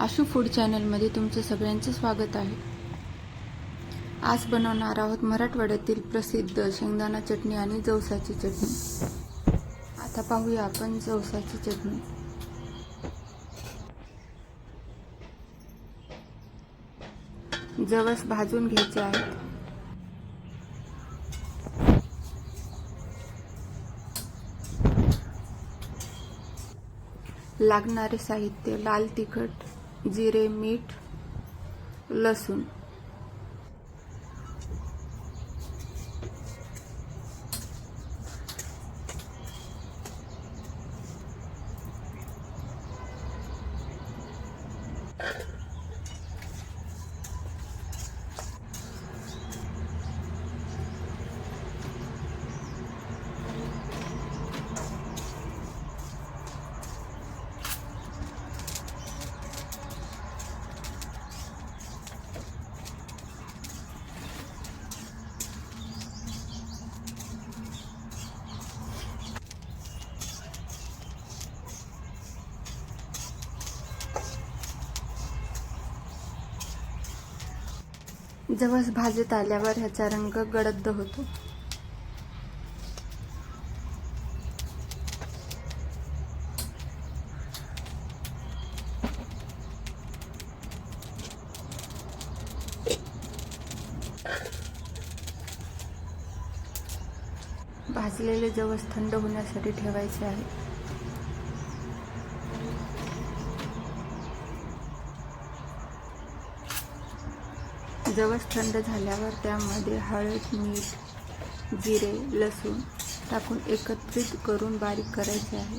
Ashu food चॅनलमध्ये तुमचं सगळ्यांचं स्वागत आहे. आज बनवणार आहोत मराठवाड्यातील प्रसिद्ध शेंगदाणा चटणी आणि जवसाची चटणी. आता पाहूया आपण जवसाची चटणी. जवस भाजून घ्यायचे आहेत. लागणारे साहित्य लाल तिखट जिरे मीठ लसूण. जवस भाजत आल्यावर ह्याचा रंग गडद होतो. भाजलेले जवस थंड होण्यासाठी ठेवायचे आहे. जवस थंड झाल्यावर त्यामध्ये हळद मीठ जिरे लसूण टाकून एकत्रित करून बारीक करायचे आहे.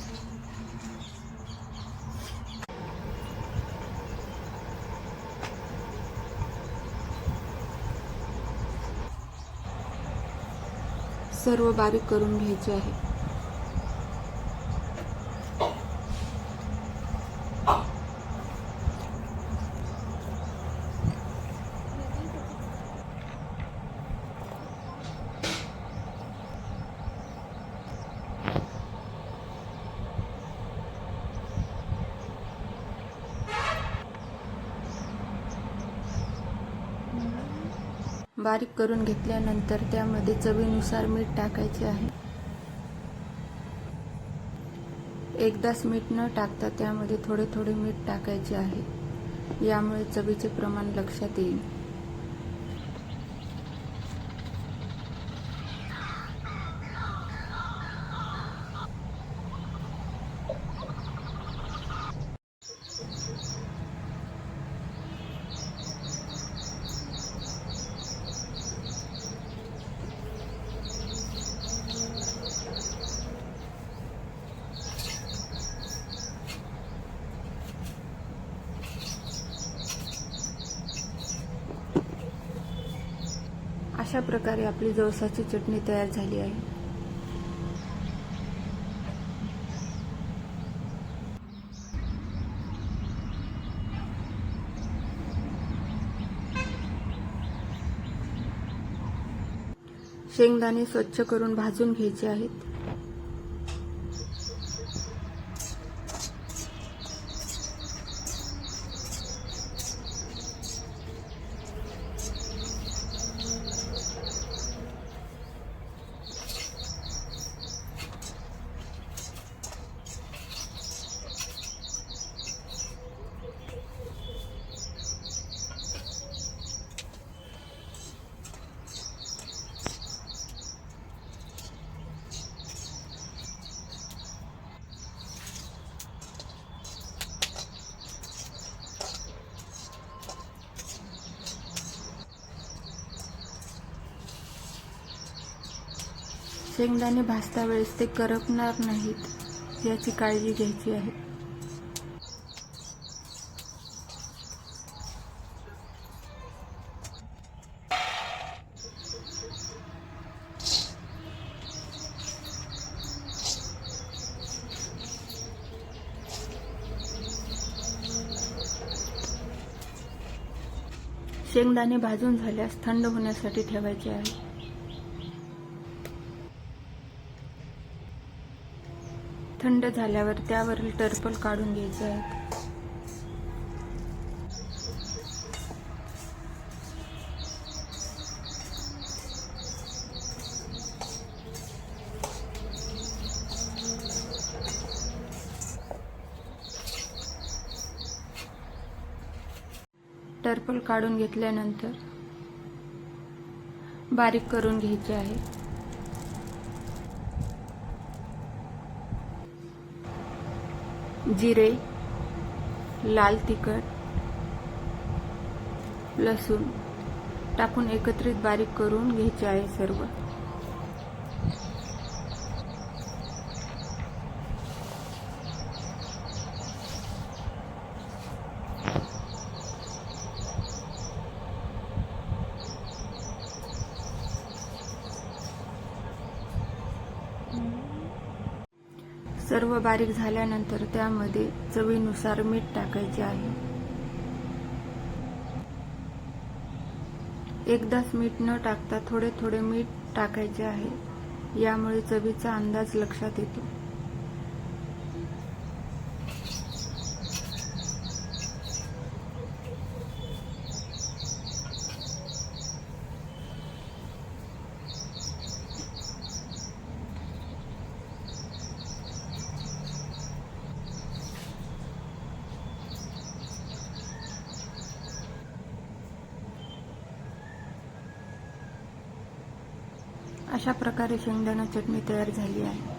सर्व बारीक करून घ्यायचे आहे. बारीक करून घेतल्यानंतर त्यामध्ये चवीनुसार मीठ टाकायचे आहे. एकदाच मीठ न टाकता त्यामध्ये थोडे थोडे मीठ टाकायचे आहे. यामुळे चवीचे प्रमाण लक्षात येईल. अशा प्रकारे आपली जवसाची चटणी तयार झाली आहे. शेंगदाणे स्वच्छ करून भाजून घ्यायचे आहेत. शेंगदाणे भाजता वेळेस ते करपणार नाहीत याची काळजी घ्यायची आहे. शेंगदाणे भाजून झाल्यास थंड होण्यासाठी ठेवायचे आहे. थंड झाल्यावर त्यावरील टर्पल काढून घ्यायचं आहे टर्पल काढून घेतल्यानंतर बारीक करून घ्यायचे आहे. जिरे लाल तिखट लसूण टाकून एकत्रित बारीक करून घ्यायचे आहे सर्व. सर्व बारीक झाल्यानंतर त्यामध्ये चवीनुसार मीठ टाकायचे आहे. एकदाच मीठ न टाकता थोडे थोडे मीठ टाकायचे आहे. यामुळे चवीचा अंदाज लक्षात येतो. अशा प्रकारे शेंगदाणा चटणी तयार झाली आहे.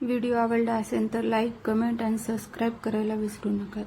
व्हिडिओ आवडला असेल तर लाईक कमेंट आणि सबस्क्राईब करायला विसरू नका.